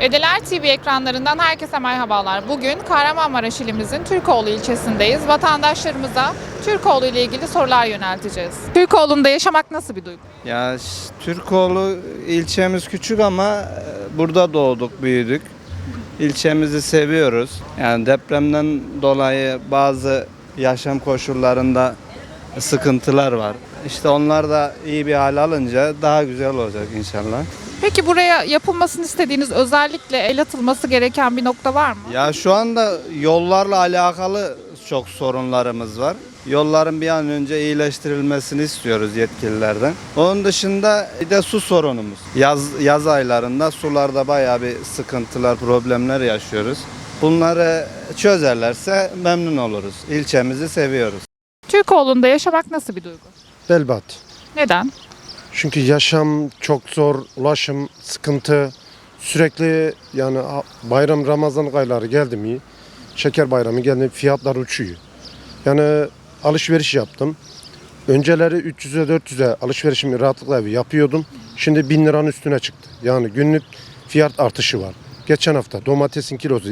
Edeler TV ekranlarından herkese merhabalar. Bugün Kahramanmaraş ilimizin Türkoğlu ilçesindeyiz. Vatandaşlarımıza Türkoğlu ile ilgili sorular yönelteceğiz. Türkoğlu'nda yaşamak nasıl bir duygu? Ya Türkoğlu ilçemiz küçük ama e, burada doğduk, büyüdük. İlçemizi seviyoruz. Yani depremden dolayı bazı yaşam koşullarında sıkıntılar var. İşte onlar da iyi bir hal alınca daha güzel olacak inşallah. Peki buraya yapılmasını istediğiniz özellikle el atılması gereken bir nokta var mı? Ya şu anda yollarla alakalı çok sorunlarımız var. Yolların bir an önce iyileştirilmesini istiyoruz yetkililerden. Onun dışında bir de su sorunumuz. Yaz, yaz aylarında sularda bayağı bir sıkıntılar, problemler yaşıyoruz. Bunları çözerlerse memnun oluruz. İlçemizi seviyoruz. Türkoğlu'nda yaşamak nasıl bir duygu? Belbat. Neden? Çünkü yaşam çok zor, ulaşım sıkıntı. Sürekli yani bayram Ramazan ayları geldi mi, şeker bayramı geldi mi fiyatlar uçuyor. Yani alışveriş yaptım. Önceleri 300'e 400'e alışverişimi rahatlıkla yapıyordum. Şimdi 1000 liranın üstüne çıktı. Yani günlük fiyat artışı var. Geçen hafta domatesin kilosu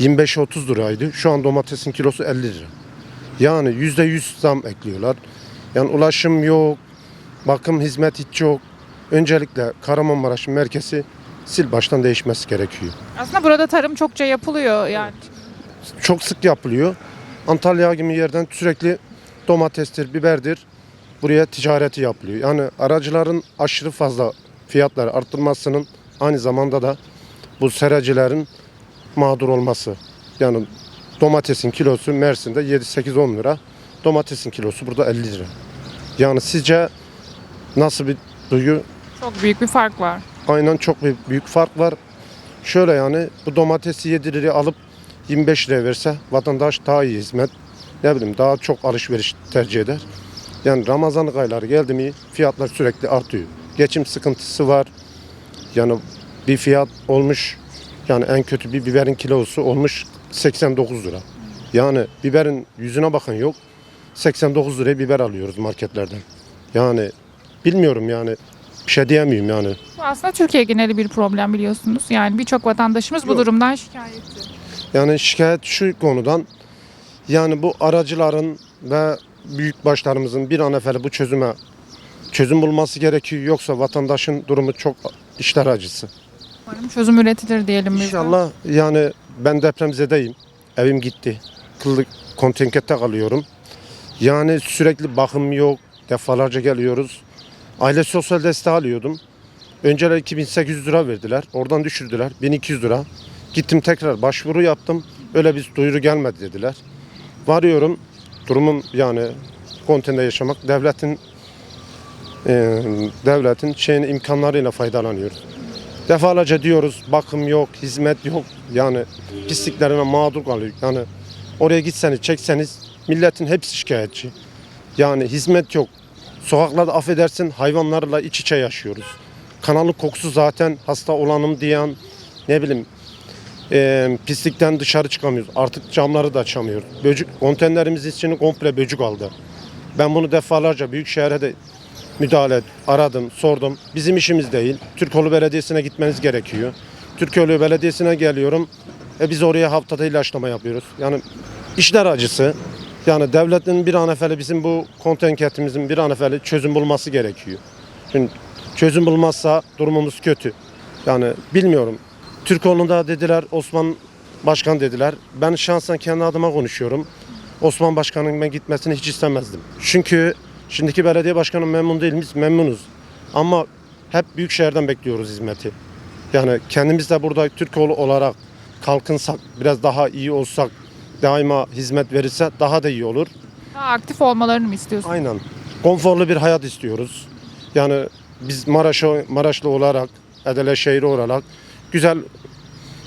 25-30 liraydı. Şu an domatesin kilosu 50 lira. Yani %100 zam ekliyorlar. Yani ulaşım yok, bakım hizmet hiç yok. Öncelikle Kahramanmaraş merkezi sil baştan değişmesi gerekiyor. Aslında burada tarım çokça yapılıyor yani. Çok sık yapılıyor. Antalya gibi yerden sürekli domatestir, biberdir. Buraya ticareti yapılıyor. Yani aracıların aşırı fazla fiyatları arttırmasının aynı zamanda da bu seracıların mağdur olması. Yani domatesin kilosu Mersin'de 7-8-10 lira. Domatesin kilosu burada 50 lira. Yani sizce nasıl bir duygu? Çok büyük bir fark var. Aynen çok bir büyük fark var. Şöyle yani bu domatesi 7 liraya alıp 25 liraya verse vatandaş daha iyi hizmet ne bileyim daha çok alışveriş tercih eder. Yani Ramazanlık ayları geldi mi fiyatlar sürekli artıyor. Geçim sıkıntısı var. Yani bir fiyat olmuş yani en kötü bir biberin kilosu olmuş 89 lira. Yani biberin yüzüne bakın yok. 89 liraya biber alıyoruz marketlerden. Yani bilmiyorum yani bir şey diyemiyorum yani. Bu aslında Türkiye geneli bir problem biliyorsunuz. Yani birçok vatandaşımız bu durumdan şikayetçi. Yani şikayet şu konudan yani bu aracıların ve büyük başlarımızın bir an evvel bu çözüme çözüm bulması gerekiyor. Yoksa vatandaşın durumu çok işler acısı. Umarım çözüm üretilir diyelim biz de. İnşallah yani ben depremzedeyim. Evim gitti. Kıllık kontingente kalıyorum. Yani sürekli bakım yok. Defalarca geliyoruz. Aile sosyal desteği alıyordum. Önceler 2800 lira verdiler. Oradan düşürdüler. 1200 lira. Gittim tekrar başvuru yaptım. Öyle bir duyuru gelmedi dediler. Varıyorum. Durumum yani konteyner yaşamak devletin e, devletin şeyin imkanlarıyla faydalanıyoruz. Defalarca diyoruz bakım yok, hizmet yok. Yani pisliklerine mağdur kalıyor. Yani oraya gitseniz çekseniz milletin hepsi şikayetçi. Yani hizmet yok. Sokaklarda affedersin hayvanlarla iç içe yaşıyoruz. Kanalın kokusu zaten hasta olanım diyen ne bileyim e, pislikten dışarı çıkamıyoruz. Artık camları da açamıyoruz. Böcük konteynerimiz içini komple böcük aldı. Ben bunu defalarca büyük şehre de müdahale aradım, sordum. Bizim işimiz değil. Türkoğlu Belediyesi'ne gitmeniz gerekiyor. Türkoğlu Belediyesi'ne geliyorum. E biz oraya haftada ilaçlama yapıyoruz. Yani işler acısı. Yani devletin bir an evvel bizim bu kontenkentimizin bir an evvel çözüm bulması gerekiyor. Şimdi çözüm bulmazsa durumumuz kötü. Yani bilmiyorum. Türkoğlu'nda dediler Osman Başkan dediler. Ben şahsen kendi adıma konuşuyorum. Osman Başkan'ın ben gitmesini hiç istemezdim. Çünkü şimdiki belediye başkanı memnun değil miyiz? Memnunuz. Ama hep büyük şehirden bekliyoruz hizmeti. Yani kendimiz de burada Türkoğlu olarak kalkınsak, biraz daha iyi olsak, daima hizmet verirse daha da iyi olur. Daha aktif olmalarını mı istiyorsunuz? Aynen. Konforlu bir hayat istiyoruz. Yani biz Maraş'a, Maraşlı olarak, Edele şehri olarak güzel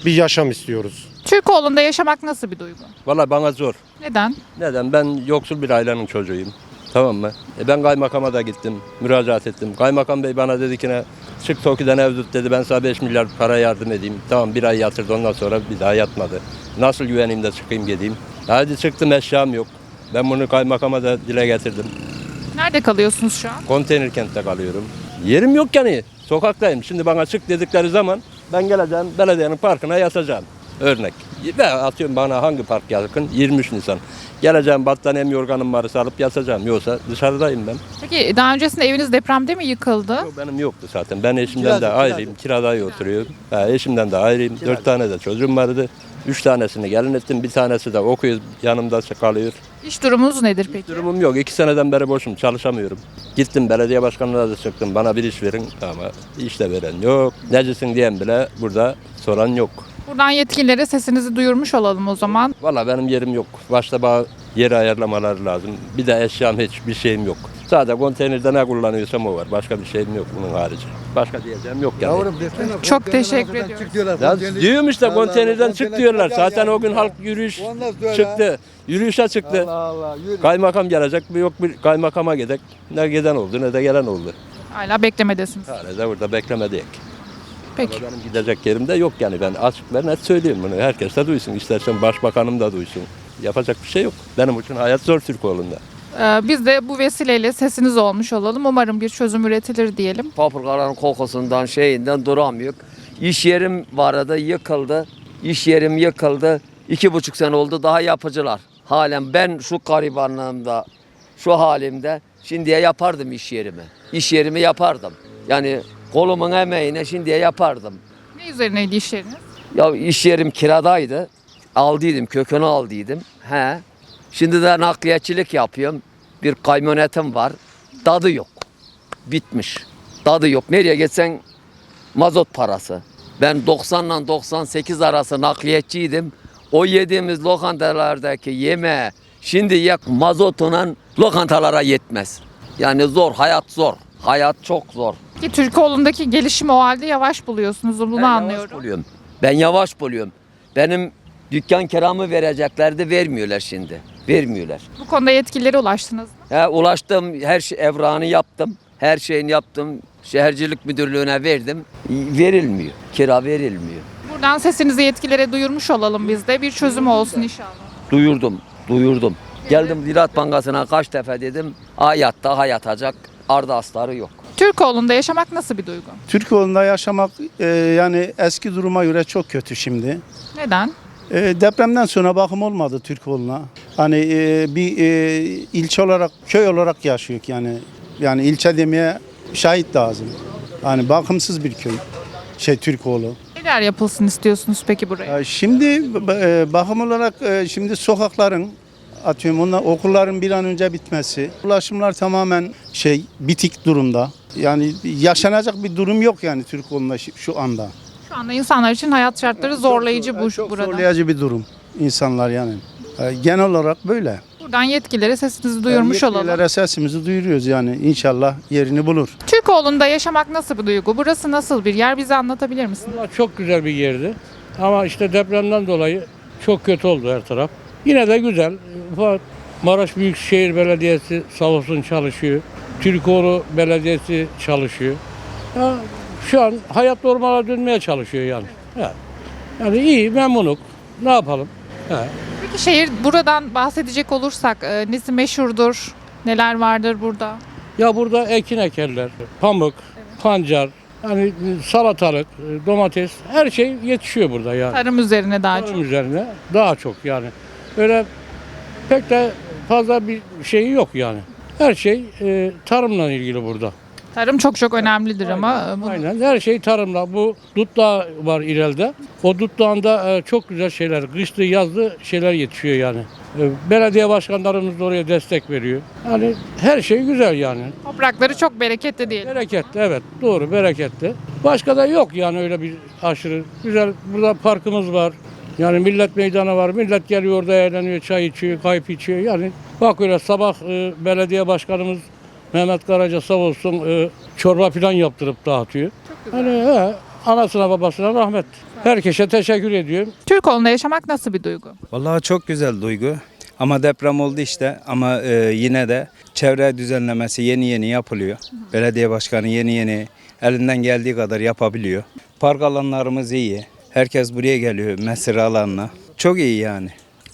bir yaşam istiyoruz. Türkoğlu'nda yaşamak nasıl bir duygu? Valla bana zor. Neden? Neden? Ben yoksul bir ailenin çocuğuyum. Tamam mı? E ben kaymakama da gittim, müracaat ettim. Kaymakam bey bana dedi ki ne? Çık Toki'den ev tut dedi. Ben sana 5 milyar para yardım edeyim. Tamam bir ay yatırdı ondan sonra bir daha yatmadı. Nasıl güveneyim de çıkayım gideyim. Hadi çıktım eşyam yok. Ben bunu kaymakama da dile getirdim. Nerede kalıyorsunuz şu an? Konteyner kentte kalıyorum. Yerim yok yani. Sokaktayım. Şimdi bana çık dedikleri zaman Ben geleceğim belediyenin parkına yatacağım. Örnek. Ve atıyorum bana hangi park yakın? 23 Nisan. Geleceğim battaniyem yorganım varsa alıp yatacağım. Yoksa dışarıdayım ben. Peki daha öncesinde eviniz depremde mi yıkıldı? Yok, benim yoktu zaten. Ben eşimden de ayrıyım. Kirada oturuyorum. Ha, eşimden de ayrıyım. Dört tane de çocuğum vardı. Üç tanesini gelin ettim. Bir tanesi de okuyor. Yanımda kalıyor. İş durumunuz nedir peki? Durumum yok. İki seneden beri boşum. Çalışamıyorum. Gittim belediye başkanlığına da çıktım. Bana bir iş verin ama iş de veren yok. Necisin diyen bile burada soran yok. Buradan yetkililere sesinizi duyurmuş olalım o zaman. Valla benim yerim yok. Başta bana yeri ayarlamaları lazım. Bir de eşyam hiçbir şeyim yok. Sadece konteynerde ne kullanıyorsam o var. Başka bir şeyim yok bunun harici. Başka diyeceğim yok yani. Çok teşekkür ediyoruz. Ya diyorum işte konteynerden çık diyorlar. Zaten o gün halk yürüyüş çıktı. Yürüyüşe çıktı. Kaymakam gelecek. Yok bir kaymakama gidek. Ne giden oldu ne de gelen oldu. Hala beklemedesiniz. Hala da burada beklemedik. Peki. Ama benim gidecek yerim de yok yani ben açık ve net söyleyeyim bunu. Herkes de duysun. İstersen başbakanım da duysun. Yapacak bir şey yok. Benim için hayat zor Türkoğlu'nda. Ee, biz de bu vesileyle sesiniz olmuş olalım. Umarım bir çözüm üretilir diyelim. Fabrikaların kokusundan şeyinden duramıyor. İş yerim vardı yıkıldı. İş yerim yıkıldı. İki buçuk sene oldu daha yapıcılar. Halen ben şu garibanlığımda, şu halimde şimdiye yapardım iş yerimi. İş yerimi yapardım. Yani kolumun emeğine şimdiye yapardım. Ne üzerineydi iş yeriniz? Ya iş yerim kiradaydı. Aldıydım, kökünü aldıydım. He. Şimdi de nakliyatçılık yapıyorum. Bir kamyonetim var. Dadı yok. Bitmiş. Dadı yok. Nereye gitsen mazot parası. Ben 90 ile 98 arası nakliyatçıydım. O yediğimiz lokantalardaki yeme şimdi yak mazotuna lokantalara yetmez. Yani zor, hayat zor. Hayat çok zor. Ki Türkoğlu'ndaki gelişimi o halde yavaş buluyorsunuz. Bunu Ben yavaş anlıyorum. buluyorum. Ben yavaş buluyorum. Benim dükkan kiramı vereceklerdi vermiyorlar şimdi. Vermiyorlar. Bu konuda yetkililere ulaştınız mı? He, ulaştım her şey evrağını yaptım. Her şeyini yaptım. Şehircilik müdürlüğüne verdim. Verilmiyor. Kira verilmiyor. Buradan sesinizi yetkililere duyurmuş olalım biz de. Bir çözüm olsun inşallah. Duyurdum. Duyurdum. Geldim Ziraat Bankası'na kaç defa dedim. Hayatta hayatacak. Arda astarı yok. Türkoğlu'nda yaşamak nasıl bir duygu? Türkiye'de yaşamak e, yani eski duruma göre çok kötü şimdi. Neden? E, depremden sonra bakım olmadı Türkoğlu'na. Hani e, bir e, ilçe olarak, köy olarak yaşıyor yani. Yani ilçe demeye şahit lazım. Hani bakımsız bir köy. Şey Türkoğlu. Neler yapılsın istiyorsunuz peki buraya? Ya Şimdi e, bakım olarak e, şimdi sokakların atıyorum onlar okulların bir an önce bitmesi. Ulaşımlar tamamen şey bitik durumda. Yani yaşanacak bir durum yok yani Türkoğlu'nda şi- şu anda. Şu anda insanlar için hayat şartları zorlayıcı bu Çok burada. zorlayıcı bir durum insanlar yani. E, Genel olarak böyle. Buradan yetkililere sesinizi duyurmuş Yani olalım. yetkililere sesimizi duyuruyoruz yani inşallah yerini bulur. Türkoğlu'nda yaşamak nasıl bir duygu? Burası nasıl bir yer? Bize anlatabilir misin? Valla çok güzel bir yerdi. Ama işte depremden dolayı çok kötü oldu her taraf. Yine de güzel. Maraş Büyükşehir Belediyesi sağ olsun çalışıyor. Türkoğlu Belediyesi çalışıyor. Ya, şu an hayat normale dönmeye çalışıyor yani. Ya. Yani iyi, memnunuk. Ne yapalım? Ha. Peki şehir buradan bahsedecek olursak e, nesi meşhurdur? Neler vardır burada? Ya burada ekin ekerler, pamuk, pancar, yani salatalık, domates, her şey yetişiyor burada yani. Tarım üzerine daha çok. Tarım üzerine daha çok yani. Öyle pek de fazla bir şeyi yok yani. Her şey e, tarımla ilgili burada. Tarım çok çok önemlidir ama e, bu- Aynen her şey tarımla. Bu dut dağı var ileride. O dut dağında e, çok güzel şeyler, kışlı yazlı şeyler yetişiyor yani. E, belediye başkanlarımız da oraya destek veriyor. Yani her şey güzel yani. toprakları çok bereketli diyelim. Bereketli evet doğru bereketli. Başka da yok yani öyle bir aşırı. Güzel burada parkımız var. Yani millet meydanı var. Millet geliyor orada eğleniyor, çay içiyor, kayıp içiyor. Yani bak öyle sabah e, belediye başkanımız Mehmet Karaca sağ olsun e, çorba falan yaptırıp dağıtıyor. Hani he, anasına babasına rahmet. Herkese teşekkür ediyorum. Türkoğlu'nda yaşamak nasıl bir duygu? Vallahi çok güzel duygu. Ama deprem oldu işte ama e, yine de çevre düzenlemesi yeni yeni yapılıyor. Belediye başkanı yeni yeni elinden geldiği kadar yapabiliyor. Park alanlarımız iyi. Herkes buraya geliyor mesire alanına. Çok iyi yani.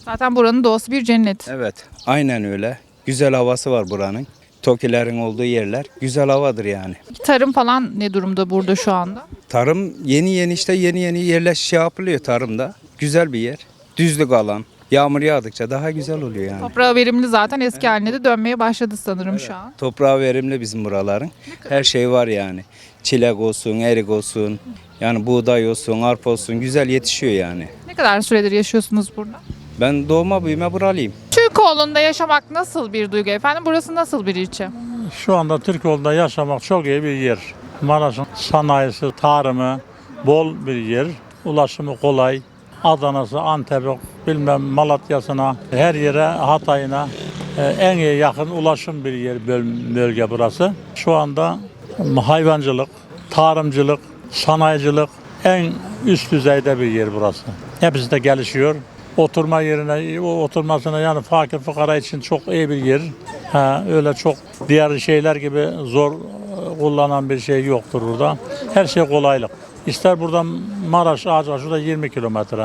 Zaten buranın doğası bir cennet. Evet aynen öyle. Güzel havası var buranın. Tokilerin olduğu yerler güzel havadır yani. Tarım falan ne durumda burada şu anda? Tarım yeni yeni işte yeni yeni yerleş şey yapılıyor tarımda. Güzel bir yer. Düzlük alan. Yağmur yağdıkça daha güzel oluyor yani. Toprağı verimli zaten eski haline de dönmeye başladı sanırım şu an. Toprağı verimli bizim buraların. Her şey var yani. Çilek olsun, erik olsun, yani buğday olsun, arpa olsun güzel yetişiyor yani. Ne kadar süredir yaşıyorsunuz burada? Ben doğma büyüme buralıyım. Türkoğlu'nda yaşamak nasıl bir duygu efendim? Burası nasıl bir ilçe? Şu anda Türkoğlu'nda yaşamak çok iyi bir yer. Maraş'ın sanayisi, tarımı bol bir yer. Ulaşımı kolay. Adana'sı, Antep'i, bilmem Malatya'sına, her yere, Hatay'ına e, en iyi yakın ulaşım bir yer böl- bölge burası. Şu anda hayvancılık, tarımcılık, sanayicilik en üst düzeyde bir yer burası. Hepsi de gelişiyor. Oturma yerine, o oturmasına yani fakir fukara için çok iyi bir yer. Ha, öyle çok diğer şeyler gibi zor e, kullanan bir şey yoktur burada. Her şey kolaylık. İster buradan Maraş Ağaca şurada 20 kilometre.